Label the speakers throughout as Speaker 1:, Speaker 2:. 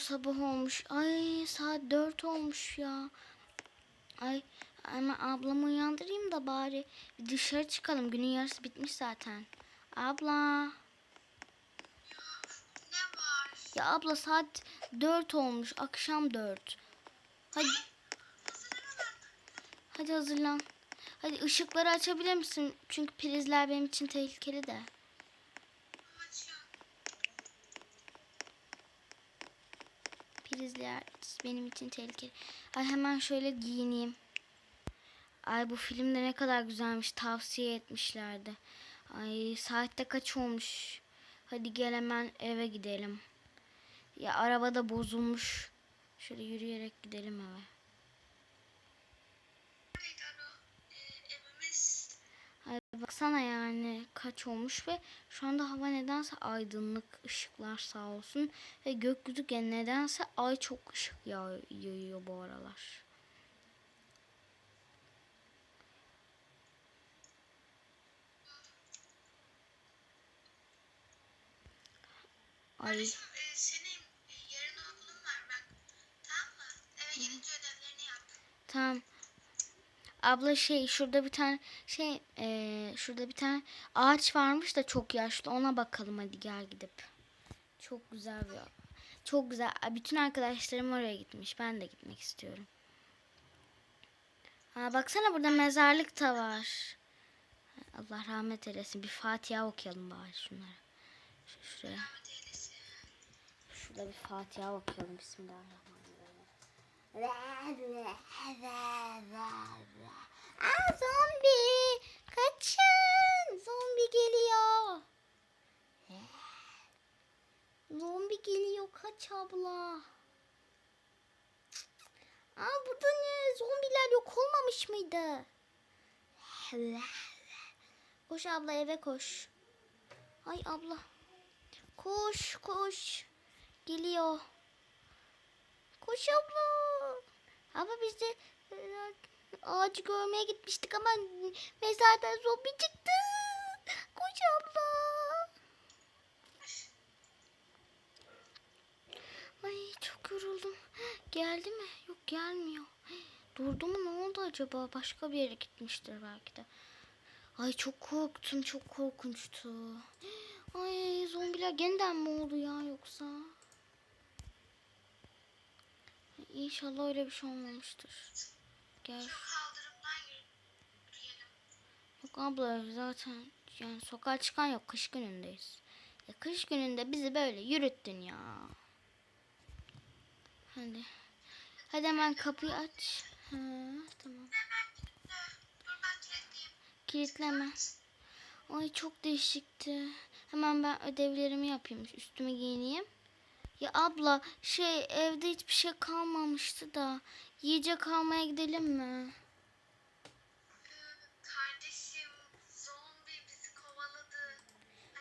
Speaker 1: sabah olmuş. Ay saat dört olmuş ya. Ay ama ablamı uyandırayım da bari bir dışarı çıkalım. Günün yarısı bitmiş zaten. Abla.
Speaker 2: Ne var?
Speaker 1: Ya abla saat dört olmuş. Akşam dört. Hadi. Hadi hazırlan. Hadi ışıkları açabilir misin? Çünkü prizler benim için tehlikeli de. Prizler benim için tehlikeli. Ay hemen şöyle giyineyim. Ay bu filmde ne kadar güzelmiş. Tavsiye etmişlerdi. Ay saatte kaç olmuş. Hadi gel hemen eve gidelim. Ya araba da bozulmuş. Şöyle yürüyerek gidelim eve.
Speaker 2: Evimiz.
Speaker 1: Ay baksana yani kaç olmuş ve şu anda hava nedense aydınlık ışıklar sağ olsun ve gökyüzü nedense ay çok ışık yayıyor bu aralar. Ay
Speaker 2: Kardeşim e, senin e, yarın okulun var bak. Tamam mı? Eve gelince ödevlerini yap.
Speaker 1: tamam. Abla şey şurada bir tane şey eee, şurada bir tane ağaç varmış da çok yaşlı ona bakalım hadi gel gidip. Çok güzel bir çok güzel. Bütün arkadaşlarım oraya gitmiş. Ben de gitmek istiyorum. Aa, baksana burada mezarlık da var. Allah rahmet eylesin. Bir Fatiha okuyalım bari şunlara. Şu, şuraya. Şurada bir Fatiha okuyalım. Bismillahirrahmanirrahim. Aa zombi! Kaçın! Zombi geliyor. Zombi geliyor. Kaç abla. Aa burada ne? Zombiler yok olmamış mıydı? Koş abla eve koş. Ay abla. Koş koş. Geliyor. Koş abla. Ama biz de e, ağacı görmeye gitmiştik ama mezardan zombi çıktı. Koş abla. Ay çok yoruldum. Geldi mi? Yok gelmiyor. Durdu mu ne oldu acaba? Başka bir yere gitmiştir belki de. Ay çok korktum. Çok korkunçtu. Ay zombiler yeniden mi oldu ya yoksa? İnşallah öyle bir şey olmamıştır. Gel. Yok abla zaten yani sokağa çıkan yok. Kış günündeyiz. Ya kış gününde bizi böyle yürüttün ya. Hadi. Hadi hemen kapıyı aç. Ha, tamam. Kilitleme. Ay çok değişikti. Hemen ben ödevlerimi yapayım. Üstümü giyineyim. Ya abla şey evde hiçbir şey kalmamıştı da yiyecek almaya gidelim mi?
Speaker 2: Kardeşim zombi bizi kovaladı.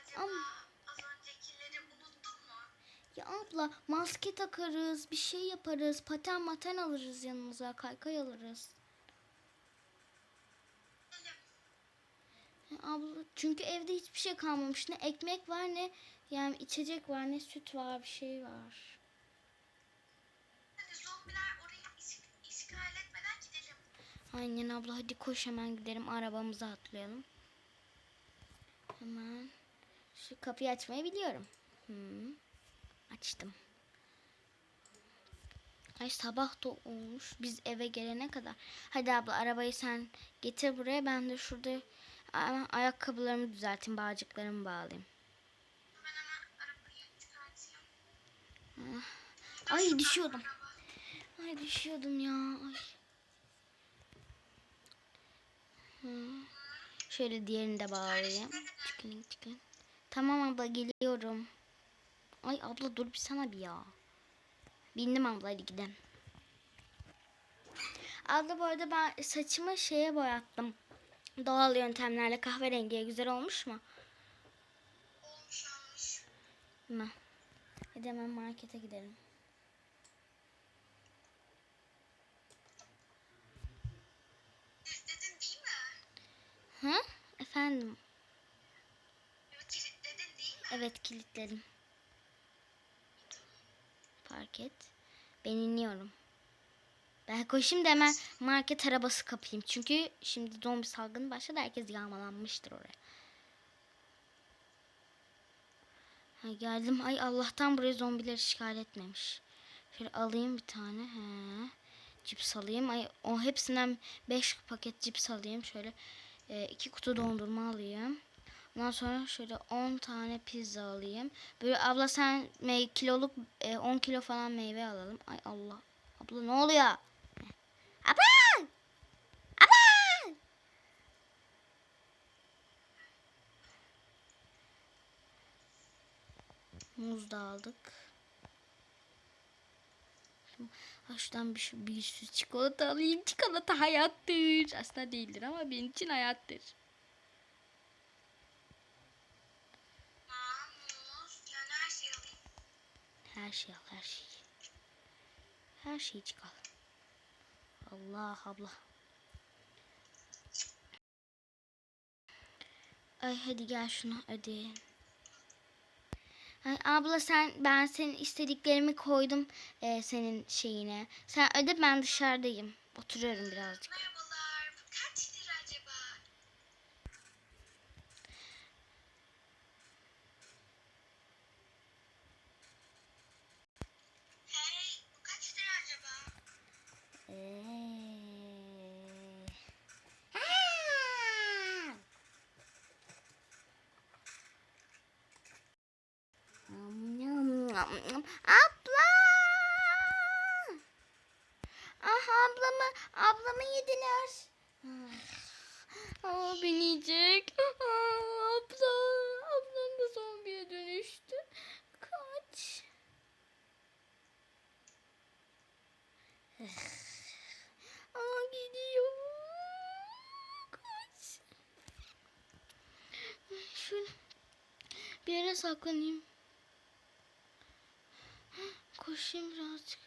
Speaker 2: Acaba
Speaker 1: Ama-
Speaker 2: az öncekileri unuttun mu?
Speaker 1: Ya abla maske takarız, bir şey yaparız, paten maten alırız yanımıza, kaykay alırız.
Speaker 2: Gidelim.
Speaker 1: Ya abla çünkü evde hiçbir şey kalmamış. Ne ekmek var ne yani içecek var ne süt var bir şey var.
Speaker 2: Hadi zombiler orayı iş- işgal etmeden gidelim.
Speaker 1: Aynen abla hadi koş hemen gidelim arabamıza atlayalım. Hemen şu kapıyı açmayı biliyorum. Hmm. Açtım. Ay sabah da olmuş. Biz eve gelene kadar. Hadi abla arabayı sen getir buraya. Ben de şurada ayakkabılarımı düzelteyim. Bağcıklarımı bağlayayım. Ay düşüyordum. Ay düşüyordum ya. Ay. Şöyle diğerini de bağlayayım. Çıkın çıkın. Tamam abla geliyorum. Ay abla dur bir sana bir ya. Bindim abla hadi gidelim. Abla bu arada ben saçımı şeye boyattım. Doğal yöntemlerle kahverengiye güzel olmuş mu?
Speaker 2: Olmuş olmuş.
Speaker 1: Mi? Hadi hemen markete gidelim.
Speaker 2: Kilitledin değil mi?
Speaker 1: Hı? Efendim?
Speaker 2: Evet kilitledin değil mi?
Speaker 1: Evet kilitledim. Fark et. Ben iniyorum. Ben koşayım da hemen market arabası kapayım. Çünkü şimdi zombi salgını başladı. Herkes yağmalanmıştır oraya. Ha, geldim. Ay Allah'tan buraya zombiler işgal etmemiş. Şöyle alayım bir tane. He. Cips alayım. Ay, o hepsinden 5 paket cips alayım. Şöyle 2 kutu dondurma alayım. Ondan sonra şöyle 10 tane pizza alayım. Böyle abla sen kiloluk e, 10 kilo falan meyve alalım. Ay Allah. Abla ne oluyor? Abla! Muz da aldık. Şuradan bir, şu- bir sürü çikolata alayım. Çikolata hayattır. Aslında değildir ama benim için hayattır.
Speaker 2: Her
Speaker 1: şey al her şey. Her şeyi çıkar. Allah abla. Ay hadi gel şunu ödeyelim. Abla sen ben senin istediklerimi koydum e, senin şeyine. Sen öde ben dışarıdayım. Oturuyorum birazcık.
Speaker 2: Merhabalar. Bu kaç lira acaba? Hey, bu kaç lira acaba?
Speaker 1: Ee... Abla! Ah ablamı, ablamı yediler. Aa, beni yiyecek. Aa, abla, ablam da zombiye dönüştü. Kaç. Aa, gidiyor. Kaç. Şöyle bir yere saklanayım. Koşayım birazcık.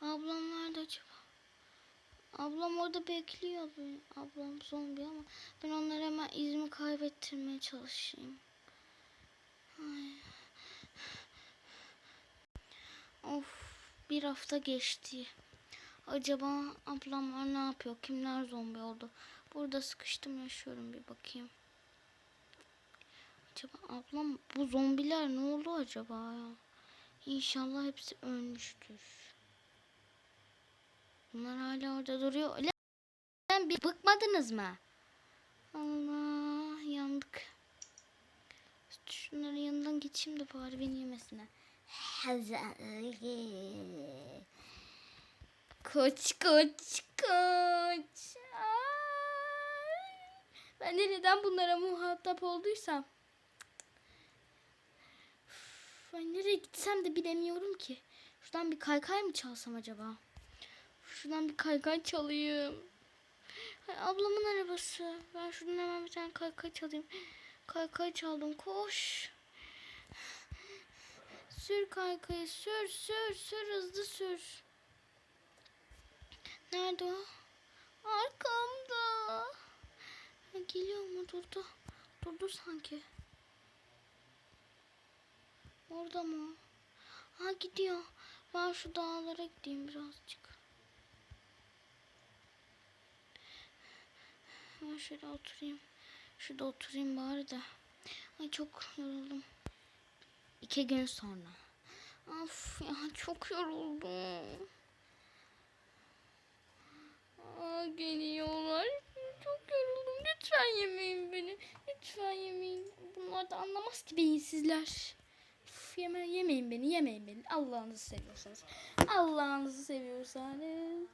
Speaker 1: Ablam nerede acaba? Ablam orada bekliyor. Ablam zombi ama ben onlara hemen izimi kaybettirmeye çalışayım. Ay. Of bir hafta geçti. Acaba ablamlar ne yapıyor? Kimler zombi oldu? Burada sıkıştım yaşıyorum bir bakayım. Acaba ablam bu zombiler ne oldu acaba ya? İnşallah hepsi ölmüştür. Bunlar hala orada duruyor. Lan bir bıkmadınız mı? Allah yandık. Şunların yanından geçeyim de bari beni yemesinler. Koç koç koç. Ay. Ben de neden bunlara muhatap olduysam. Ben nereye gitsem de bilemiyorum ki. Şuradan bir kaykay mı çalsam acaba? Şuradan bir kaykay çalayım. Ay, ablamın arabası. Ben şuradan hemen bir tane kaykay çalayım. Kaykay çaldım. Koş. Sür kaykayı. Sür sür sür hızlı sür. Nerede o? Arkamda. Geliyor mu? Durdu. Durdu sanki. Orada mı? Ha gidiyor. Ben şu dağlara gideyim birazcık. Ben şöyle oturayım. Şurada oturayım bari de. Ay çok yoruldum. İki gün sonra. Of ya çok yoruldum. Aa, geliyorlar. Çok yoruldum. Lütfen yemeyin beni. Lütfen yemeyin. Bunlar da anlamaz ki beyinsizler. Yeme, yemeyin beni, yemeyin beni. Allah'ınızı seviyorsanız. Allah'ınızı seviyorsanız.